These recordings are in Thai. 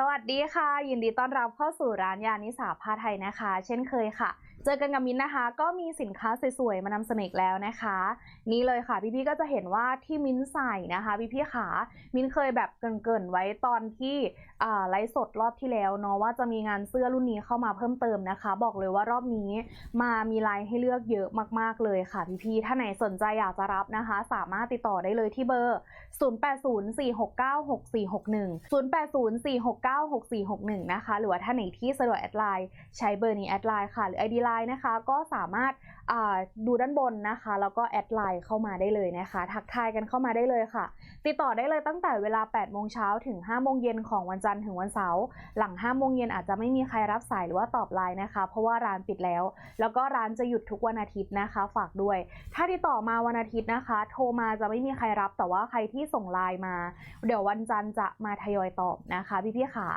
สวัสดีค่ะ ยินดีต้อนรับเข้าสู่ร้านยานิสาผ้าไทยนะคะ เช่นเคยค่ะ เจอกันกับมินนะคะ ก็มีสินค้าสวยๆ มานำเสนอแล้วนะคะ นี่เลยค่ะ พี่ๆก็จะเห็นว่าที่มิ้นใส่นะคะ พี่ๆขามิ้นเคยแบบเกินๆไว้ตอนที่ไลฟ์สดรอบที่แล้วเนาะว่าจะมีงานเสื้อรุ่นนี้เข้ามาเพิ่มเติมนะคะ บอกเลยว่ารอบนี้มามีลายให้เลือกเยอะมากๆเลยค่ะพี่ๆถ้าไหนสนใจอยากจะรับนะคะ สามารถติดต่อได้เลยที่เบอร์ 0804696461 0804696461 นะคะ หรือว่าถ้าไหนที่สะดวกแอดไลน์ใช้เบอร์นี้แอดไลน์ค่ะหรือ ID ไลน์นะคะก็สามารถดูด้านบนนะคะ แล้วก็แอดไลน์เข้ามาได้เลยนะคะ ทักทายกันเข้ามาได้เลยค่ะ ติดต่อได้เลยตั้งแต่เวลา 8 โมงเช้าถึง 5 โมงเย็นของวันจันทร์ถึงวันเสาร์หลัง 5 โมงเย็นอาจจะไม่มีใครรับสายหรือว่าตอบไลน์นะคะ เพราะว่าร้านปิดแล้ว แล้วก็ร้านจะหยุดทุกวันอาทิตย์นะคะ ฝากด้วย ถ้าติดต่อมาวันอาทิตย์นะคะ โทรมาจะไม่มีใครรับ แต่ว่าใครที่ส่งไลน์มา เดี๋ยววันจันทร์จะมาทยอยตอบนะคะพี่ๆขา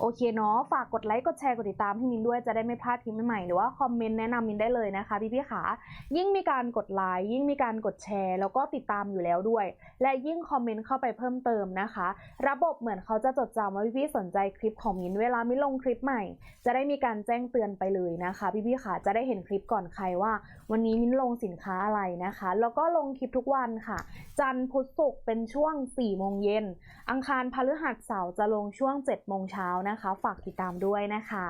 โอเคเนาะฝากกดไลค์กดแชร์กดติดตามให้มินด้วยจะได้ไม่พลาดคลิปใหม่ๆหรือว่าคอมเมนต์แนะนำมินได้เลยนะคะพี่ๆขายิ่งมีการกดไลค์ยิ่งมีการกดแชร์ แล้วก็ติดตามอยู่แล้วด้วย และยิ่งคอมเมนต์เข้าไปเพิ่มเติมนะคะ ระบบเหมือนเขาจะจดจำว่าพี่ๆสนใจคลิปของมินเวลามินลงคลิปใหม่ จะได้มีการแจ้งเตือนไปเลยนะคะพี่ๆขาจะได้เห็นคลิปก่อนใครว่า วันนี้มินลงสินค้าอะไรนะคะ แล้วก็ลงคลิปทุกวันค่ะ จันทร์พุธศุกร์เป็นช่วง4โมงเย็นอังคารพฤหัสเสาร์จะลงช่วง7โมงเช้านะคะ ฝากติดตามด้วยนะคะ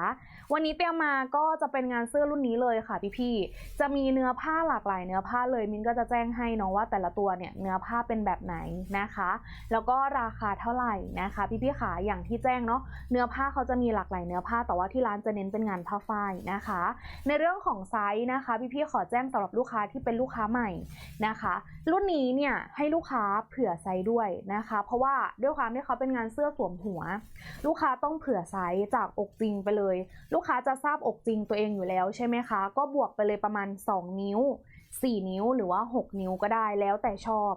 วันนี้เตรียมมาก็จะเป็นงานเสื้อรุ่นนี้เลยค่ะพี่ๆจะมีเนื้อผ้าหลากหลายเนื้อผ้าเลยมินก็จะแจ้งให้เน้องว่าแต่ละตัวเนี่ยเนื้อผ้าเป็นแบบไหนนะคะ แล้วก็ราคาเท่าไหร่นะคะ พี่ๆขาอย่างที่แจ้งเนาะเนื้อผ้าเขาจะมีหลากหลายเนื้อผ้าแต่ว่าที่ร้านจะเน้นเป็นงานผ้าฝ้ายนะคะ ในเรื่องของไซส์นะคะ พี่ๆขอแจ้งสำหรับลูกค้าที่เป็นลูกค้าใหม่นะคะ รุ่นนี้เนี่ยให้ลูกค้าเผื่อไซส์ด้วยนะคะ เพราะว่าด้วยความที่เขาเป็นงานเสื้อสวมหัว ลูกค้าต้องเผื่อไซส์จากอกจริงไปเลย ลูกค้าจะทราบอกจริงตัวเองอยู่แล้วใช่ไหมคะ ก็บวกไปเลยประมาณ 2 นิ้ว 4 นิ้วหรือว่า 6 นิ้วก็ได้แล้วแต่ชอบ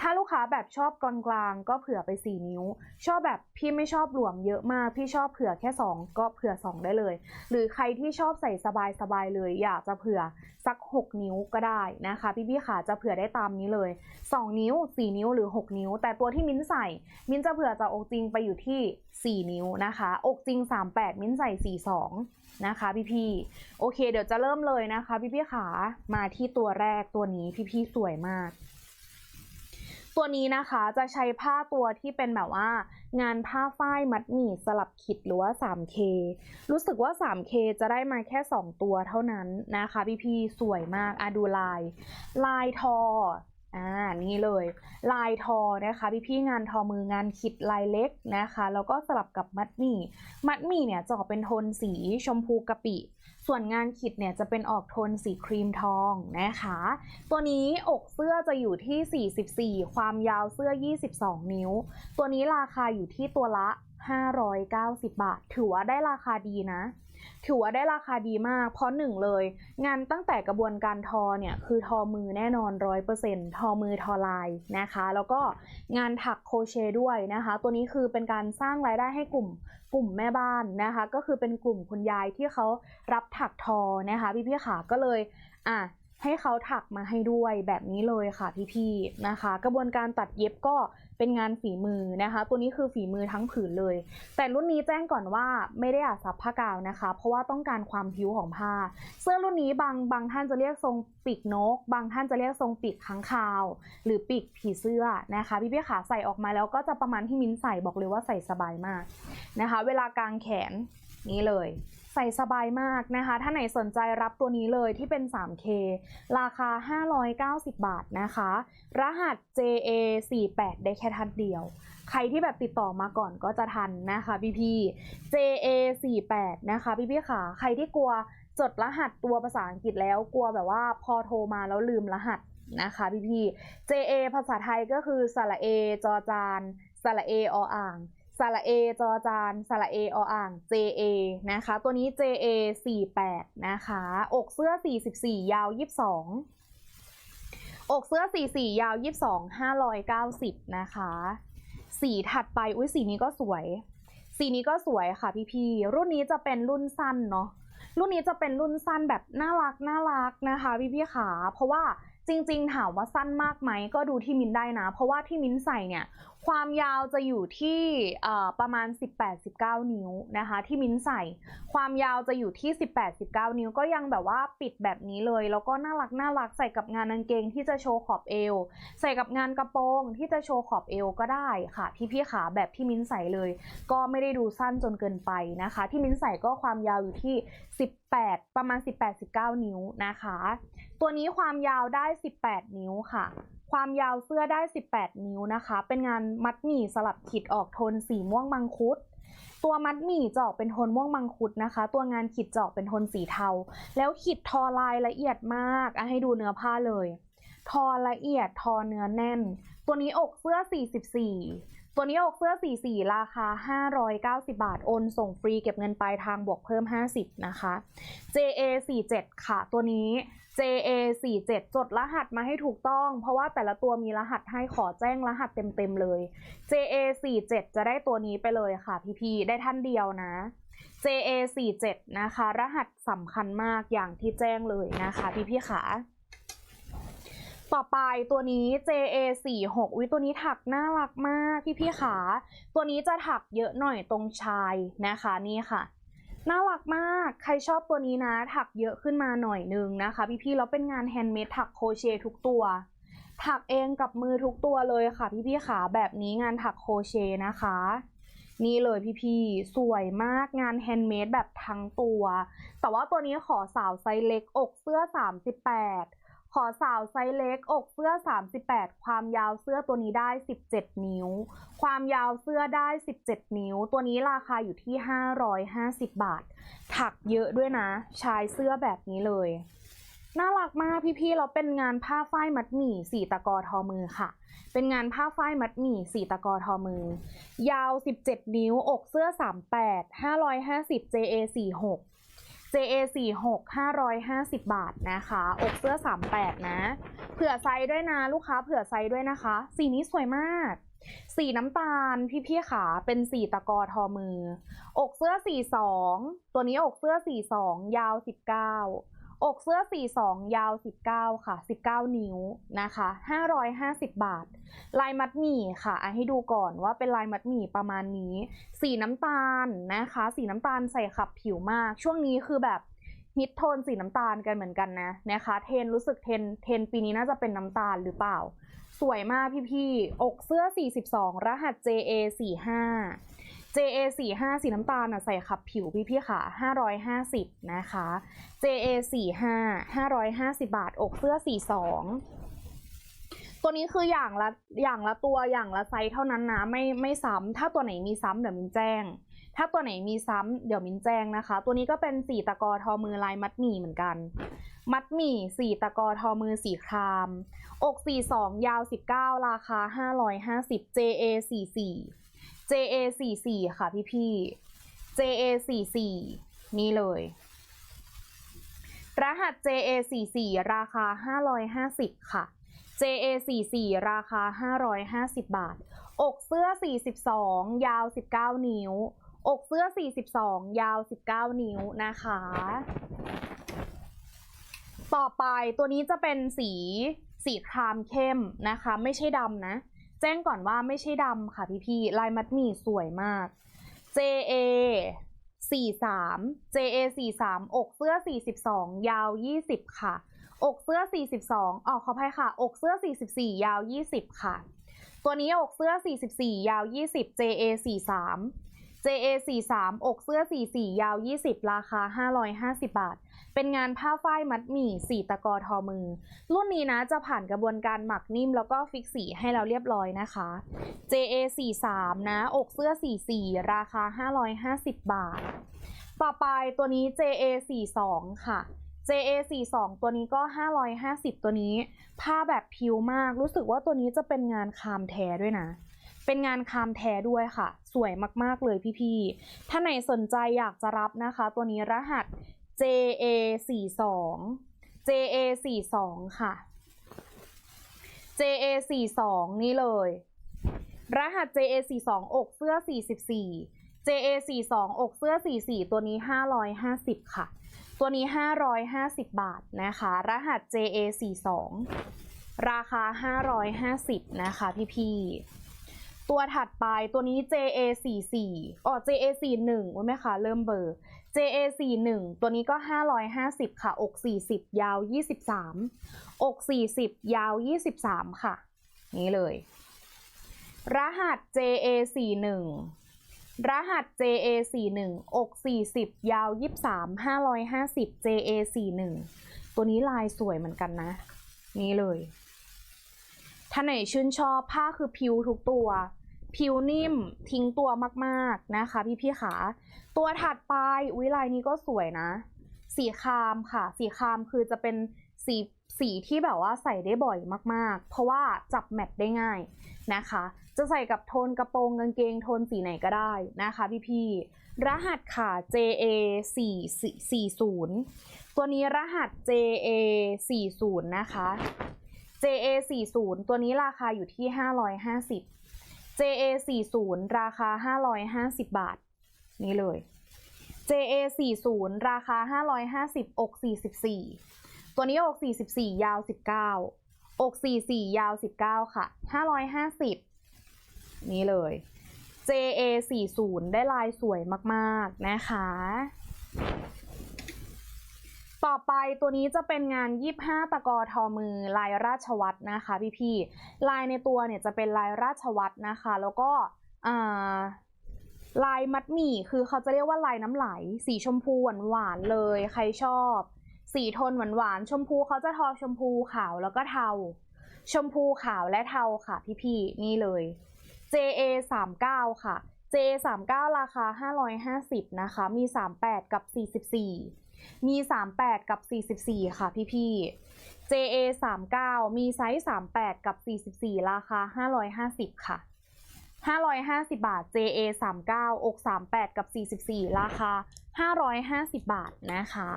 ถ้าลูกค้าแบบชอบกลางๆก็เผื่อไป 4 นิ้ว ชอบแบบพี่ไม่ชอบหลวมเยอะมาก พี่ชอบเผื่อแค่ 2 ก็เผื่อ 2 ได้เลย หรือใครที่ชอบใส่สบายๆเลย อยากจะเผื่อสัก 6 นิ้วก็ได้นะคะ พี่ๆขาจะเผื่อได้ตามนี้เลย 2 นิ้ว 4 นิ้วหรือ 6 นิ้ว แต่ตัวที่มิ้นใส่ มิ้นจะเผื่อจากอกจริงไปอยู่ที่ 4 นิ้วนะคะ อกจริง 38 มิ้นใส่ 42นะคะพี่ๆโอเค เดี๋ยวจะเริ่มเลยนะคะ พี่ๆขามาที่ตัวแรกตัวนี้พี่ๆสวยมาก ตัวนี้นะคะจะใช้ผ้าตัวที่เป็นแบบว่า งานผ้าฝ้ายมัดหมี่สลับขิดหรือว่า 3K รู้สึกว่า 3K จะได้มาแค่ 2 ตัวเท่านั้นนะคะ พี่ๆสวยมากอะดูลาย ลายทออ่านี่เลย ลายทอนะคะพี่ๆงานทอมืองานขิดลายเล็กนะคะ แล้วก็สลับกับมัดหมี่ มัดหมี่เนี่ยจะออกเป็นโทนสีชมพูกะปิ ส่วนงานขิดเนี่ยจะเป็นออกโทนสีครีมทองนะคะ ตัวนี้อกเสื้อจะอยู่ที่ 44 ความยาวเสื้อ 22 นิ้ว ตัวนี้ราคาอยู่ที่ตัวละ 590 บาท ถือว่าได้ราคาดีนะ ถือว่าได้ราคาดีมาก เพราะหนึ่งเลย งานตั้งแต่กระบวนการทอเนี่ยคือทอมือแน่นอนร้อยเปอร์เซ็นต์ทอมือทอลายนะคะ แล้วก็งานถักโคเชด้วยนะคะ ตัวนี้คือเป็นการสร้างรายได้ให้กลุ่มกลุ่มแม่บ้านนะคะ ก็คือเป็นกลุ่มคุณยายที่เขารับถักทอนะคะ พี่ๆขาก็เลยอะให้เขาถักมาให้ด้วยแบบนี้เลยค่ะพี่ๆนะคะ กระบวนการตัดเย็บก็ เป็นงานฝีมือนะคะ ตัวนี้คือฝีมือทั้งผืนเลย แต่รุ่นนี้แจ้งก่อนว่าไม่ได้อาซับผ้ากาวนะคะ เพราะว่าต้องการความผิวของผ้า เสื้อรุ่นนี้บางบางท่านจะเรียกทรงปีกนก บางท่านจะเรียกทรงปีกค้างคาว หรือปีกผีเสื้อนะคะพี่ๆขาใส่ออกมาแล้วก็จะประมาณที่มิ้นใส่บอกเลยว่าใส่สบายมากนะคะ เวลากางแขนนี้เลย ใส่สบายมากนะคะ ถ้าไหนสนใจรับตัวนี้เลยที่เป็น 3K ราคา 590 บาทนะคะ รหัส JA 48 ได้แค่ทันเดียว ใครที่แบบติดต่อมาก่อนก็จะทันนะคะพี่พี่ JA 48 นะคะพี่พี่ๆค่ะใครที่กลัวจดรหัสตัวภาษาอังกฤษแล้วกลัวแบบว่าพอโทรมาแล้วลืมรหัสนะคะพี่พี่ JA ภาษาไทยก็คือสระเอจอจานสระเอออ่าง สระเอจอจานสระเอออ่าง JA นะคะ ตัวนี้ JA 48 นะคะ อกเสื้อ 44 ยาว 22 อกเสื้อ 44 ยาว 22 590 นะคะ สีถัดไป อุ้ยสีนี้ก็สวย สีนี้ก็สวยค่ะพี่ๆ รุ่นนี้จะเป็นรุ่นสั้นเนาะ รุ่นนี้จะเป็นรุ่นสั้นแบบน่ารักน่ารักนะคะพี่ๆขาเพราะว่าจริงๆ ถามว่าสั้นมากไหมก็ดูที่มิ้นได้นะ เพราะว่าที่มิ้นใส่เนี่ย ความยาวจะอยู่ที่ประมาณ 18-19 นิ้วนะคะ ที่มิ้นใส่ ความยาวจะอยู่ที่ 18-19 นิ้วก็ยังแบบว่าปิดแบบนี้เลย แล้วก็น่ารักน่ารักใส่กับงานกางเกงที่จะโชว์ขอบเอว ใส่กับงานกระโปรงที่จะโชว์ขอบเอวก็ได้ค่ะพี่พี่ขาแบบที่มิ้นใส่เลย ก็ไม่ได้ดูสั้นจนเกินไปนะคะ ที่มิ้นใส่ก็ความยาวอยู่ที่ 18 ประมาณ 18-19 นิ้วนะคะ ตัวนี้ความยาวได้ 18 นิ้วค่ะความยาวเสื้อได้ 18 นิ้วนะคะ เป็นงานมัดหมี่สลับขีดออกโทนสีม่วงมังคุด ตัวมัดหมี่จะออกเป็นโทนม่วงมังคุดนะคะ ตัวงานขีดจออกเป็นโทนสีเทา แล้วขีดทอลายละเอียดมากอะให้ดูเนื้อผ้าเลย ทอละเอียดทอเนื้อแน่น ตัวนี้อกเสื้อ 44 ตัวนี้อกเสื้อ 44 ราคา 590 บาท โอนส่งฟรีเก็บเงินปลายทางบวกเพิ่ม 50 นะคะ JA 47ค่ะ ตัวนี้ JA 47จดรหัสมาให้ถูกต้อง เพราะว่าแต่ละตัวมีรหัสให้ขอแจ้งรหัสเต็มๆเลย JA 47จะได้ตัวนี้ไปเลยค่ะพี่ๆ ได้ท่านเดียวนะ JA 47 นะคะ รหัสสำคัญมากอย่างที่แจ้งเลยนะคะ พี่ๆขา ต่อไปตัวนี้ JA 4 6 วิตัวนี้ถักน่ารักมากพี่พี่ขา ตัวนี้จะถักเยอะหน่อยตรงชายนะคะนี่ค่ะ น่ารักมากใครชอบตัวนี้นะ ถักเยอะขึ้นมาหน่อยนึงนะคะ พี่พี่แล้วเป็นงานแฮนด์เมดถักโคเชทุกตัว ถักเองกับมือทุกตัวเลยค่ะ พี่พี่ขาแบบนี้งานถักโคเชนะคะนี่เลยพี่พี่ๆสวยมากงานแฮนด์เมดแบบทั้งตัว แต่ว่าตัวนี้ขอสาวไซส์เล็กอกเสื้อ 38 ขอสาวไซส์เล็กอกเสื้อ 38 ความยาวเสื้อตัวนี้ได้ 17 นิ้ว ความยาวเสื้อได้ 17 นิ้ว ตัวนี้ราคาอยู่ที่ 550 บาท ถักเยอะด้วยนะ ชายเสื้อแบบนี้เลย น่ารักมากพี่ๆเราเป็นงานผ้าฝ้ายมัดหมี่สีตะกอทอมือค่ะ เป็นงานผ้าฝ้ายมัดหมี่สีตะกอทอมือ ยาว 17 นิ้ว อกเสื้อ 38 550 JA 46 JA 46 550 บาทนะคะ อกเสื้อ 38 นะ เผื่อไซส์ด้วยนะ ลูกค้าเผื่อไซส์ด้วยนะคะ สีนี้สวยมาก สีน้ำตาลพี่พี่ขาเป็นสีตะกอทอมือ อกเสื้อ 42 ตัวนี้อกเสื้อ 42 ยาว 19 อกเสื้อ 42 ยาว 19 ค่ะ 19 นิ้วนะคะ 550 บาท ลายมัดหมี่ค่ะอ่ให้ดูก่อนว่าเป็นลายมัดหมี่ประมาณนี้ สีน้ำตาลนะคะ สีน้ำตาลใส่ขับผิวมาก ช่วงนี้คือแบบฮิตโทนสีน้ำตาลกันเหมือนกันนะนะคะ เทนรู้สึกเทนเทนปีนี้น่าจะเป็นน้ำตาลหรือเปล่า สวยมากพี่ๆ อกเสื้อ 42 รหัส JA45 JA45 สีน้ำตาลนะใส่ขับผิวพี่พี่ค่ะ 550 นะคะ JA45 550 บาท อกเสื้อ 42 ตัวนี้คืออย่างละอย่างละตัวอย่างละไซส์เท่านั้นนะ ไม่ไม่ซ้ำถ้าตัวไหนมีซ้ำเดี๋ยวมินแจ้ง ถ้าตัวไหนมีซ้ำเดี๋ยวมินแจ้งนะคะ ตัวนี้ก็เป็นสีตะกอทอมือลายมัดหมี่เหมือนกัน มัดหมี่สีตะกอทอมือสีคราม อก 42 ยาว 19 ราคา 550 JA44 JA 44ค่ะพี่พี่ JA 44นี่เลย รหัส JA 44ราคา 550 ค่ะ JA 44ราคา 550 บาท อกเสื้อ 42 ยาว 19 นิ้ว อกเสื้อ 42 ยาว 19 นิ้วนะคะ ต่อไปตัวนี้จะเป็นสีสีครามเข้มนะคะ ไม่ใช่ดำนะ แจ้งก่อนว่าไม่ใช่ดำค่ะพี่ๆลายมัดหมี่สวยมาก JA 43 JA 43อกเสื้อ 42 ยาว 20 ค่ะ อกเสื้อ 42อ๋อขออภัยค่ะ อกเสื้อ 44 ยาว 20 ค่ะ ตัวนี้อกเสื้อ 44 ยาว 20 JA 43 JA 43 อกเสื้อ 44 ยาว 20 ราคา 550 บาท เป็นงานผ้าฝ้ายมัดหมี่สีตะกอทอมือ รุ่นนี้นะจะผ่านกระบวนการหมักนิ่มแล้วก็ฟิกสีให้เราเรียบร้อยนะคะ JA 43 นะ อกเสื้อ 44 ราคา 550 บาท ต่อไปตัวนี้ JA 42 ค่ะ JA 42 ตัวนี้ก็ 550 ตัวนี้ ผ้าแบบพิวมาก รู้สึกว่าตัวนี้จะเป็นงานคามแท้ด้วยนะ เป็นงานคามแท้ด้วยค่ะ สวยมากๆเลยพี่ๆถ้าไหนสนใจอยากจะรับนะคะ ตัวนี้รหัส JA 42 JA 42ค่ะ JA 42นี่เลย รหัส JA 42อกเสื้อ 44 JA 42อกเสื้อ 44 ตัวนี้ 550 ค่ะ ตัวนี้ 550 บาทนะคะ รหัส JA 42ราคา 550 นะคะพี่ๆ ตัวถัดไปตัวนี้ JA 4 4 อ๋อ JA 4 1รู้ไหมคะเริ่มเบอร์ JA 4 1 ตัวนี้ก็ 550 ค่ะ อก 40 ยาว 23 อก 40 ยาว 23 ค่ะ นี้เลย รหัส JA 4 1 รหัส JA 4 1 อก 40 ยาว 23 550 JA 4 1 ตัวนี้ลายสวยเหมือนกันนะ นี้เลย ถ้าไหนชื่นชอบผ้าคือผิวทุกตัว ผิวนิ่มทิ้งตัวมากๆนะคะ พี่พี่ขา ตัวถัดไปอุ้ยลายนี้ก็สวยนะ สีครามค่ะ สีครามคือจะเป็นสีสีที่แบบว่าใส่ได้บ่อยมากๆ เพราะว่าจับแมทได้ง่ายนะคะ จะใส่กับโทนกระโปรงกางเกงโทนสีไหนก็ได้นะคะพี่พี่รหัสค่ะ JA 4 40ตัวนี้รหัส JA 40นะคะ JA 40ตัวนี้ราคาอยู่ที่ 550 JA 40ราคา 550 บาท นี่เลย JA 40ราคา 550อก44 ตัวนี้อก44 ยาว 19 อก 44 ยาว 19 ค่ะ 550 นี่เลย JA 40ได้ลายสวยมาก ๆ นะคะ ต่อไปตัวนี้จะเป็นงาน 25 ตะกอทอมือลายราชวัตรนะคะพี่ๆลายในตัวเนี่ยจะเป็นลายราชวัตรนะคะ แล้วก็ลายมัดหมี่คือเขาจะเรียกว่าลายน้ำไหล สีชมพูหวานๆเลยใครชอบ สีโทนหวานๆชมพูเขาจะทอชมพูขาวแล้วก็เทา ชมพูขาวและเทาค่ะพี่ๆนี่เลย JA 39ค่ะ JA 39ราคา 550นะคะมี 38 กับ 44 มี 38 กับ 44 ค่ะพี่ๆ JA 39 มีไซส์ 38 กับ 44 ราคา 550 ค่ะ 550 บาท JA 39 อก 38 กับ 44 ราคา 550 บาทนะคะ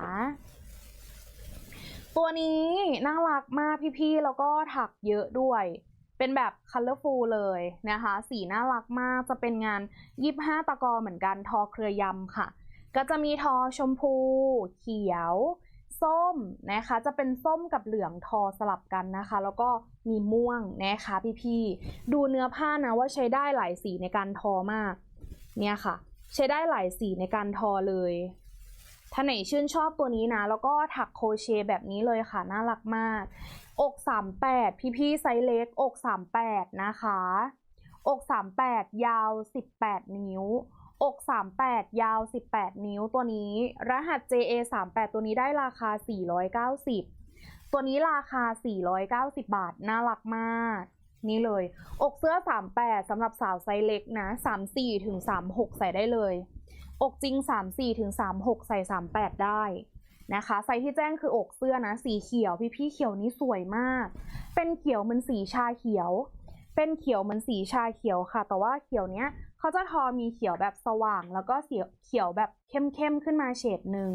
ตัวนี้น่ารักมากพี่ๆ แล้วก็ถักเยอะด้วย เป็นแบบ colorful เลยนะคะ สีน่ารักมาก จะเป็นงาน 25 ตะกอเหมือนกัน ทอเครือยำค่ะ ก็จะมีทอชมพู เขียว ส้มนะคะ จะเป็นส้มกับเหลืองทอสลับกันนะคะ แล้วก็มีม่วงนะคะพี่ๆดูเนื้อผ้านะว่าใช้ได้หลายสีในการทอมาก เนี่ยค่ะ ใช้ได้หลายสีในการทอเลยถ้าไหนชื่นชอบตัวนี้นะ แล้วก็ถักโคเชแบบนี้เลยค่ะ น่ารักมาก อก 38 พี่ๆไซส์เล็ก อก 38 นะคะ อก 38 ยาว 18 นิ้ว อก 38 ยาว 18 นิ้วตัวนี้ รหัส JA 38ตัวนี้ได้ราคา 490 ตัวนี้ราคา 490 บาท น่ารักมาก นี่เลย อกเสื้อ 38สำหรับสาวไซส์เล็กนะ 34ถึง36 ใส่ได้เลย อกจริง 34ถึง36 ใส่ 38 ได้นะคะไซส์ที่แจ้งคืออกเสื้อนะ สีเขียว พี่พี่ๆเขียวนี้สวยมาก เป็นเขียวเหมือนสีชาเขียว เป็นเขียวเหมือนสีชาเขียวค่ะ แต่ว่าเขียวเนี้ย เขาจะทอมีเขียวแบบสว่าง แล้วก็เขียวเขียวแบบเข้มเข้มๆขึ้นมาเฉดหนึ่ง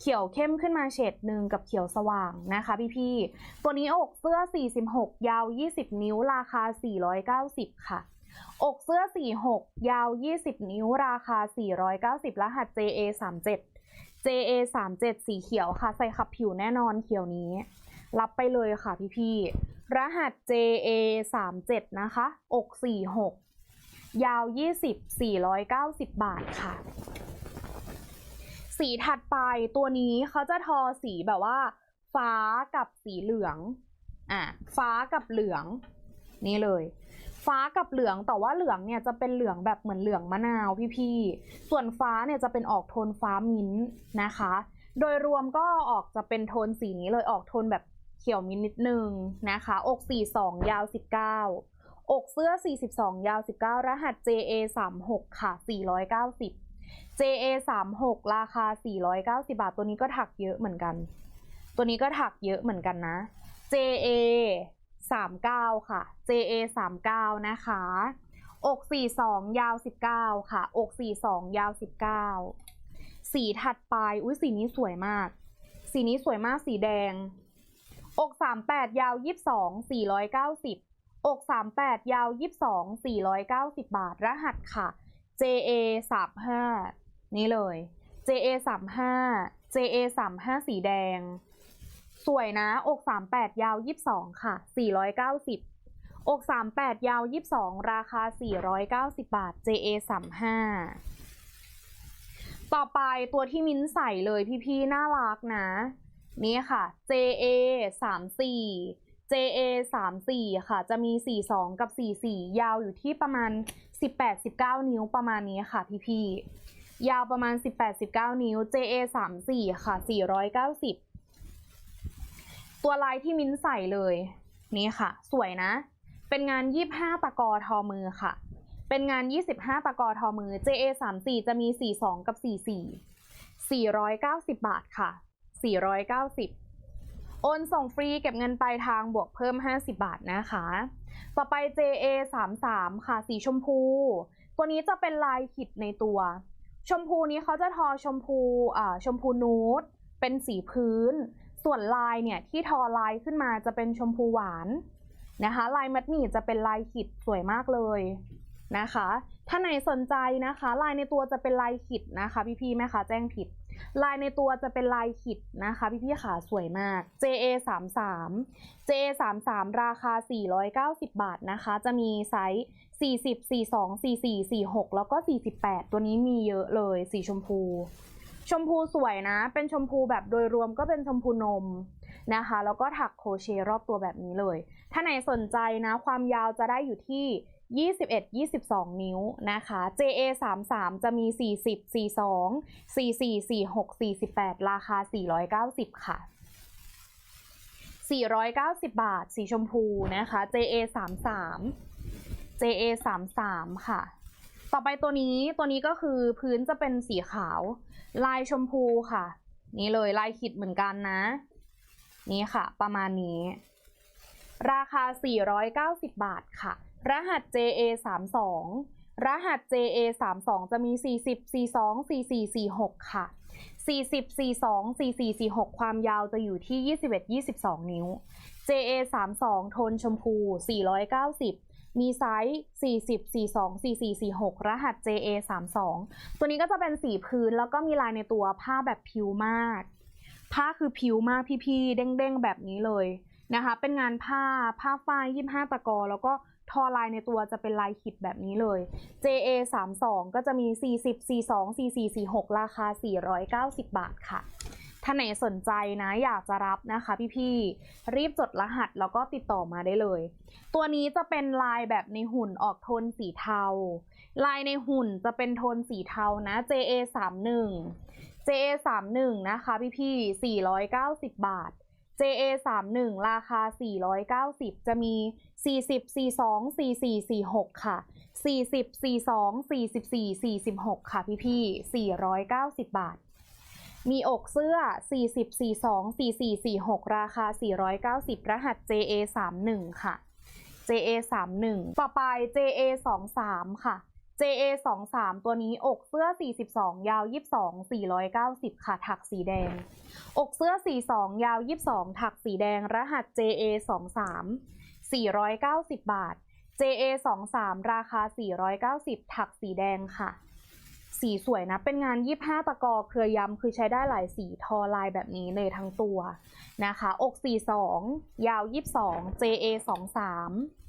เขียวเข้มขึ้นมาเฉดหนึ่งกับเขียวสว่างนะคะพี่ๆตัวนี้อกเสื้อ 46 ยาว 20 นิ้วราคา 490 ค่ะอกเสื้อ 46 ยาว 20 นิ้ว ราคา 490 รหัส JA 37 JA 37สีเขียวค่ะ ใส่ขับผิวแน่นอนเขียวนี้ รับไปเลยค่ะพี่ๆรหัส JA 37นะคะ อก 46 ยาว 20 490 บาทค่ะ สีถัดไปตัวนี้เขาจะทอสีแบบว่า ฟ้ากับสีเหลือง อะ ฟ้ากับเหลือง นี่เลย ฟ้ากับเหลืองแต่ว่าเหลืองเนี่ยจะเป็นเหลืองแบบเหมือนเหลืองมะนาวพี่ๆ ส่วนฟ้าเนี่ยจะเป็นออกโทนฟ้ามิ้นท์นะคะ โดยรวมก็ออกจะเป็นโทนสีนี้เลยออกโทนแบบเขียวมิ้นท์นิดนึงนะคะ อก 42 ยาว 19 อกเสื้อ 42 ยาว 19 รหัส JA 36ค่ะ 490 JA 36ราคา 490 บาท ตัวนี้ก็ถักเยอะเหมือนกัน ตัวนี้ก็ถักเยอะเหมือนกันนะ JA 39 ค่ะ JA 39 นะคะ อก 42 ยาว 19 ค่ะ อก 42 ยาว 19 สีถัดไป อุ้ยสีนี้สวยมาก สีนี้สวยมาก สีแดง อก 38 ยาว 22 490 อก38 ยาว 22 490 บาท รหัสค่ะ JA 35นี่เลย JA 35 JA 35สีแดง สวยนะ อก 38 ยาว 22 ค่ะ 490 อก 38 ยาว 22 ราคา 490 บาท JA 35ต่อไปตัวที่มิ้นใส่เลยพี่ๆ น่ารักนะ นี่ค่ะ JA 34 JA 34ค่ะ จะมี 42 กับ 44 ยาวอยู่ที่ประมาณ 18-19 นิ้วประมาณนี้ค่ะพี่ๆยาวประมาณ 18-19 นิ้ว JA 34ค่ะ 490 ตัวลายที่มิ้นใส่เลย นี่ค่ะ สวยนะ เป็นงาน 25 ตะกอทอมือค่ะ เป็นงาน 25 ตะกอทอมือ JA 34จะมี 42 กับ 44 490 บาทค่ะ 490 โอนส่งฟรีเก็บเงินปลายทางบวกเพิ่ม 50 บาทนะคะ ต่อไป JA 33ค่ะ สีชมพู ตัวนี้จะเป็นลายขิดในตัว ชมพูนี้เขาจะทอชมพูอ่าชมพูนูดเป็นสีพื้น ส่วนลายเนี่ยที่ทอลายขึ้นมาจะเป็นชมพูหวานนะคะ ลายมัดหมี่จะเป็นลายขิดสวยมากเลยนะคะ ถ้าไหนสนใจนะคะ ลายในตัวจะเป็นลายขิดนะคะ พี่ๆแม่ค้าแจ้งผิด ลายในตัวจะเป็นลายขิดนะคะพี่ๆขาสวยมาก JA 33 JA 33ราคา 490 บาทนะคะ จะมีไซส์ 40 42 44 46 แล้วก็ 48 ตัวนี้มีเยอะเลยสีชมพู ชมพูสวยนะ เป็นชมพูแบบโดยรวมก็เป็นชมพูนมนะคะ แล้วก็ถักโคเชรอบตัวแบบนี้เลย ถ้าไหนสนใจนะ ความยาวจะได้อยู่ที่ 21 22 นิ้วนะคะ JA 33 จะมี 40 42 44 46 48 ราคา 490 ค่ะ 490 บาท สีชมพูนะคะ JA 33 JA 33 ค่ะ ต่อไปตัวนี้ตัวนี้ก็คือพื้นจะเป็นสีขาว ลายชมพูค่ะ นี่เลยลายขิดเหมือนกันนะ นี่ค่ะ ประมาณนี้ ราคา 490 บาทค่ะ รหัส JA 32 รหัส JA 32 จะมี 40 42 44 46 ค่ะ 40 42 44 46 ความยาวจะอยู่ที่ 21 22 นิ้ว JA 32 โทนชมพู 490มีไซส์ 40 42 44 46 รหัส JA 32ตัวนี้ก็จะเป็นสีพื้นแล้วก็มีลายในตัวผ้าแบบผิวมาก ผ้าคือผิวมากพี่ๆ เด้งๆ แบบนี้เลยนะคะ เป็นงานผ้าผ้าฝ้าย25 ตะกอ แล้วก็ ทอลายในตัวจะเป็นลายขิดแบบนี้เลย JA 32ก็จะมี 40 42 44 46 ราคา 490 บาทค่ะถ้าไหนสนใจนะอยากจะรับนะคะพี่ๆรีบจดรหัสแล้วก็ติดต่อมาได้เลย ตัวนี้จะเป็นลายแบบในหุ่นออกโทนสีเทา ลายในหุ่นจะเป็นโทนสีเทานะ JA 31 JA 31นะคะพี่พี่490 บาท JA 31ราคา 490 จะมี 40 42 44 46 ค่ะ 40 42 44 46 ค่ะพี่พี่490 บาท มีอกเสื้อ 40 42 44 46 ราคา 490 รหัส JA 31ค่ะ JA 31ต่อไป JA 23ค่ะ JA 23ตัวนี้อกเสื้อ 42 ยาว 22 490 ค่ะ ถักสีแดง อกเสื้อ 42 ยาว 22 ถักสีแดง รหัส JA 23 490 บาท JA 23ราคา 490 ถักสีแดงค่ะ สีสวยนะ เป็นงาน 25 ตะกอเครือยำคือใช้ได้หลายสีทอลายแบบนี้เลยทั้งตัวนะคะ อก 42 ยาว 22 JA 23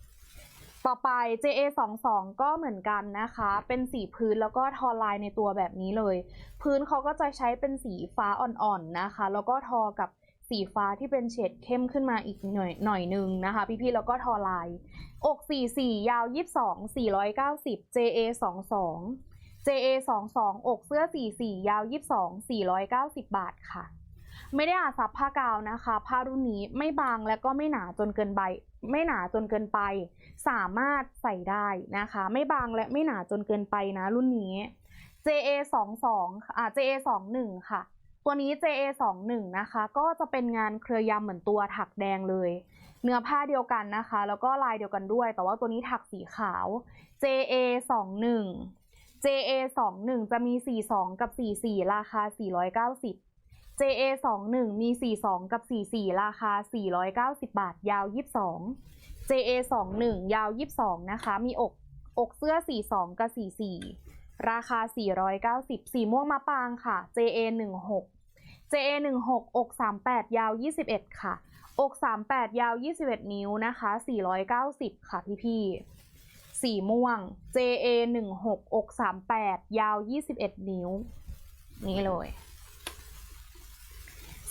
ต่อไป JA 22 ก็เหมือนกันนะคะ เป็นสีพื้นแล้วก็ทอลายในตัวแบบนี้เลย พื้นเขาก็จะใช้เป็นสีฟ้าอ่อนๆนะคะ แล้วก็ทอกับสีฟ้าที่เป็นเฉดเข้มขึ้นมาอีกหน่อยหน่อยนึงนะคะ พี่ๆ แล้วก็ทอลาย อก 44 ยาว 22 490 JA 22 JA 22 อกเสื้อ 44 ยาว 22 490 บาทค่ะ ไม่ได้อาซับผ้ากาวนะคะ ผ้ารุ่นนี้ไม่บางและก็ไม่หนาจนเกินไป ไม่หนาจนเกินไป สามารถใส่ได้นะคะ ไม่บางและไม่หนาจนเกินไปนะรุ่นนี้ JA 22อ่า JA 21ค่ะ ตัวนี้ JA 21นะคะ ก็จะเป็นงานเครือยำเหมือนตัวถักแดงเลย เนื้อผ้าเดียวกันนะคะ แล้วก็ลายเดียวกันด้วย แต่ว่าตัวนี้ถักสีขาว JA 21 JA 21จะมี 42 กับ 44 ราคา 490 JA 21 มี 42 กับ 44 ราคา 490 บาท ยาว 22 JA 21 ยาว 22 นะคะ มีอก อกเสื้อ 42 กับ 44 ราคา 490 สีม่วงมะปางค่ะ JA 16 JA 16 อก 38 ยาว 21 ค่ะ อก 38 ยาว 21 นิ้วนะคะ 490 ค่ะพี่พี่สีม่วง JA 16 อก 38 ยาว 21 นิ้ว นี่เลย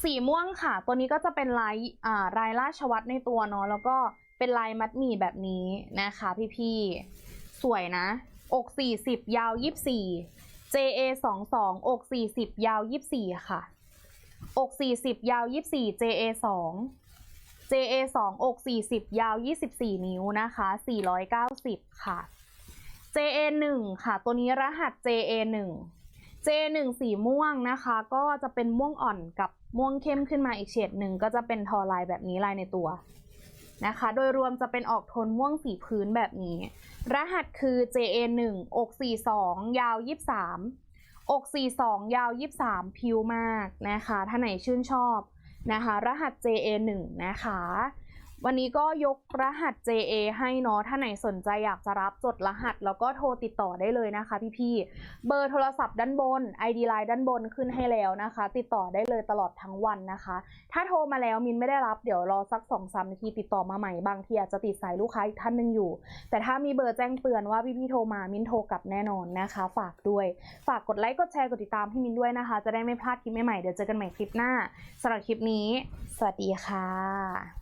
สีม่วงค่ะ ตัวนี้ก็จะเป็นลายอ่าลายราชวัตรในตัวเนาะแล้วก็เป็นลายมัดหมี่แบบนี้นะคะพี่ๆสวยนะ อก40 ยาว 24 JA 22อก40 ยาว 24 ค่ะ อก 40 ยาว 24 JA 2 JA 2อก 40 ยาว 24 นิ้วนะคะ 490 ค่ะ JA 1ค่ะ ตัวนี้รหัส JA 1 J1 สีม่วงนะคะ ก็จะเป็นม่วงอ่อนกับม่วงเข้มขึ้นมาอีกเฉดหนึ่งก็จะเป็นทอลายแบบนี้ลายในตัวนะคะ โดยรวมจะเป็นออกโทนม่วงสีพื้นแบบนี้ รหัสคือ JA 1 อก42 ยาว 23 อก 42 ยาว 23 พิวมากนะคะ ถ้าไหนชื่นชอบนะคะ รหัส JA 1 นะคะ วันนี้ก็ยกรหัส JA ให้เนาะ ถ้าไหนสนใจอยากจะรับจดรหัส แล้วก็โทรติดต่อได้เลยนะคะพี่ๆ เบอร์โทรศัพท์ด้านบน ID Line ด้านบนขึ้นให้แล้วนะคะ ติดต่อได้เลยตลอดทั้งวันนะคะ ถ้าโทรมาแล้วมินไม่ได้รับเดี๋ยวรอสัก2อสนาทีติดต่อมาใหม่บางทีอาจจะติดสายลูกค้าอีกท่านหนึ่งอยู่ แต่ถ้ามีเบอร์แจ้งเตือนว่าพี่ๆโทรมามินโทรกลับแน่นอนนะคะ ฝากด้วย ฝากกดไลค์กดแชร์กดติดตามให้มินด้วยนะคะ จะได้ไม่พลาดคลิปใหม่ๆเดี๋ยวเจอกันใหม่คลิปหน้าสำหรับคลิปนี้ สวัสดีค่ะ